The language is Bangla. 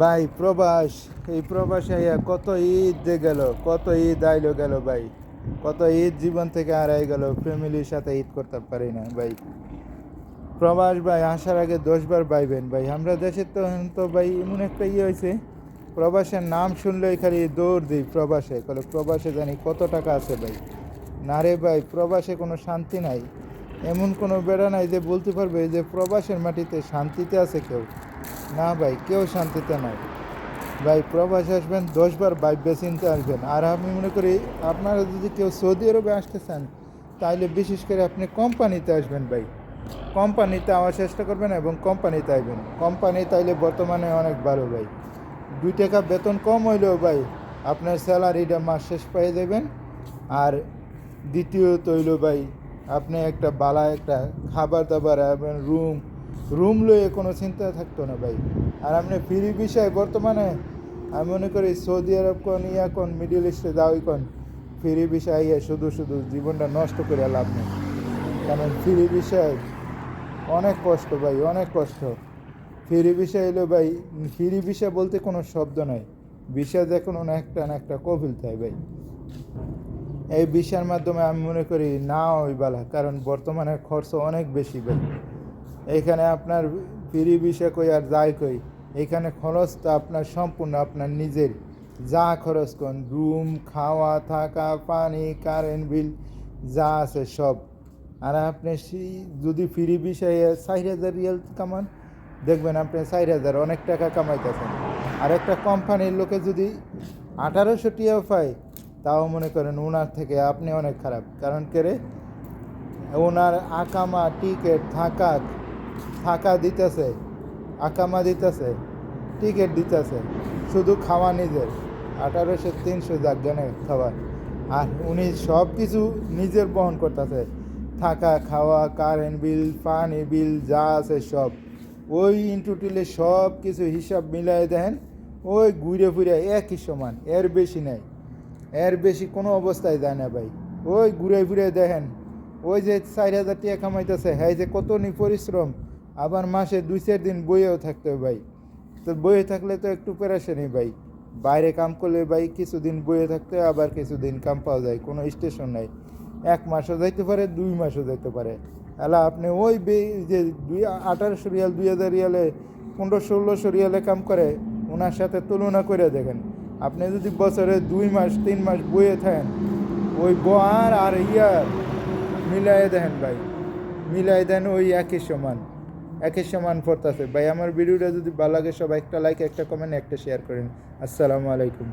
ভাই, প্রবাস। এই প্রবাসে কত ঈদ গেল, কত ঈদ আইলো গেল ভাই। কত ঈদ জীবন থেকে হারাই গেল, ফ্যামিলির সাথে ঈদ করতে পারি না ভাই। প্রবাস ভাই, আসার আগে দশবার বাইবেন ভাই। আমরা দেশের তো তো ভাই, এমন একটা ইয়ে হয়েছে প্রবাসের নাম শুনলেই খালি দৌড় দিই প্রবাসে। কলে প্রবাসে জানি কত টাকা আছে ভাই। না রে ভাই, প্রবাসে কোনো শান্তি নাই। এমন কোনো বেড়া নাই যে বলতে পারবে যে প্রবাসের মাটিতে শান্তিতে আছে কেউ। না ভাই, কেউ শান্তিতে নাই। ভাই, প্রবাস আসবেন দশবার বাইবে চিনতে আসবেন। আর আমি মনে করি, আপনারা যদি কেউ সৌদি আরবে আসতে চান তাহলে বিশেষ করে আপনি কোম্পানিতে আসবেন ভাই। কোম্পানিতে আওয়ার চেষ্টা করবেন এবং কোম্পানিতে আসবেন কোম্পানি তাইলে বর্তমানে অনেক ভালো ভাই। দুই টাকা বেতন কম হইলেও ভাই, আপনার স্যালারিটা মাস শেষ পেয়ে দেবেন। আর দ্বিতীয়ত হইল ভাই আপনি একটা বালা, একটা খাবার দাবার এবং রুম রুম লয়ে কোনো চিন্তা থাকতো না ভাই। আর আপনি ফ্রি বিষয় বর্তমানে, আমি মনে করি সৌদি আরব কোন, ইয়া কোন, মিডিল ইস্টে যাওয়াই কোন, ফ্রি বিষয় ইয়ে শুধু শুধু জীবনটা নষ্ট করে লাভ নেই। কারণ ফ্রি বিষয় অনেক কষ্ট ভাই, অনেক কষ্ট। ফ্রি বিষয় এলো ভাই, ফ্রি বিষয় বলতে কোনো শব্দ নাই। বিষয় দেখুন না একটা না একটা কবিল তাই ভাই। এই বিষয়ের মাধ্যমে আমি মনে করি না ওই বালা, কারণ বর্তমানে খরচ অনেক বেশি ভাই। এইখানে আপনার ফ্রি বিষয় কই আর যাই কই, এখানে খরচটা আপনার সম্পূর্ণ আপনার নিজের। যা খরচ করেন রুম খাওয়া, থাকা, পানি কারেন্ট বিল যা আছে সব। আর আপনি যদি ফ্রি বিষয়ে চার হাজার রিয়াল কামান, দেখবেন আপনি চার হাজার অনেক টাকা কামাইতেছেন। আর একটা কোম্পানির লোকে যদি আঠারোশো টিয়া পায় তাও মনে করেন ওনার থেকে আপনি অনেক খারাপ। কারণ কেরে ওনার আকামা টিকিট থাকা থাকা দিতেছে, আকামা দিতেছে, টিকিট দিতেছে, শুধু খাওয়া নিজের। আঠারোশো তিনশো জাগানে খাবার। আর উনি সব কিছু নিজের বহন করতেছে। থাকা, খাওয়া কারেন্ট বিল পানি বিল যা আছে সব। ওই ইন্টুটিলে সব কিছু হিসাব মিলাই দেন, ওই ঘুরে ফিরে একই সমান, এর বেশি নাই। এর বেশি কোনো অবস্থায় যায় না ভাই। ওই ঘুরে ফিরে দেখেন, ওই যে চার হাজার টাকা কামাইতেছে হ্যাঁ যে কত নি পরিশ্রম, আবার মাসে দুই চার দিন বইয়েও থাকতে হবে ভাই। তো বইয়ে থাকলে তো একটু পেরেশানি ভাই। বাইরে কাম করলে ভাই কিছুদিন বইয়ে থাকতে আবার কিছুদিন কাম পাওয়া যায়, কোনো স্টেশন নাই। এক মাসও যাইতে পারে, দুই মাসও যাইতে পারে। এলা আপনি ওই যে দুই আঠারোশো রিয়াল, দুই হাজার রিয়ালে পনেরো ষোলোশো রিয়ালে কাম করে, ওনার সাথে তুলনা করে দেখেন। আপনি যদি বছরে দুই মাস, তিন মাস বইয়ে থাকেন, ওই বয়ার আর ইয়ার মিলাই দেন ভাই। মিলাই দেন ওই একই সমান একই সমান পড়তেছে। ভাই, আমার ভিডিওটা যদি ভালো লাগে, সবাই একটা লাইক একটা কমেন্ট একটা শেয়ার করেন। আসসালামু আলাইকুম।